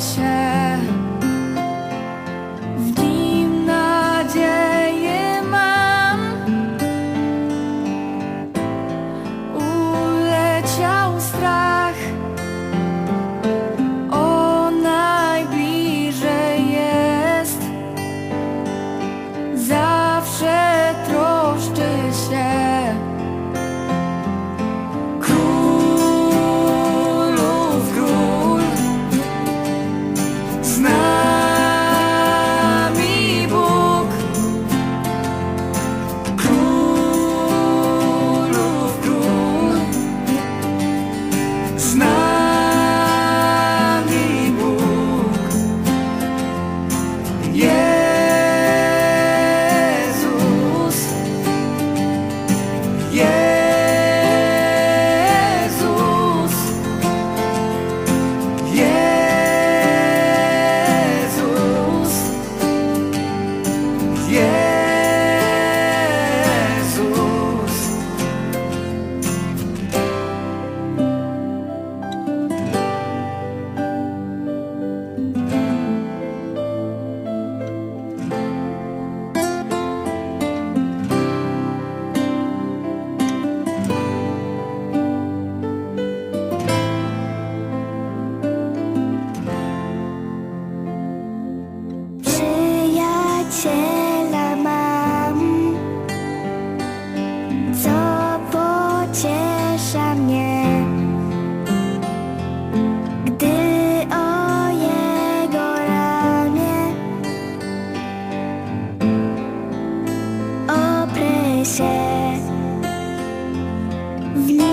Hashem. Jezus. Jezus. Jezus Vnu.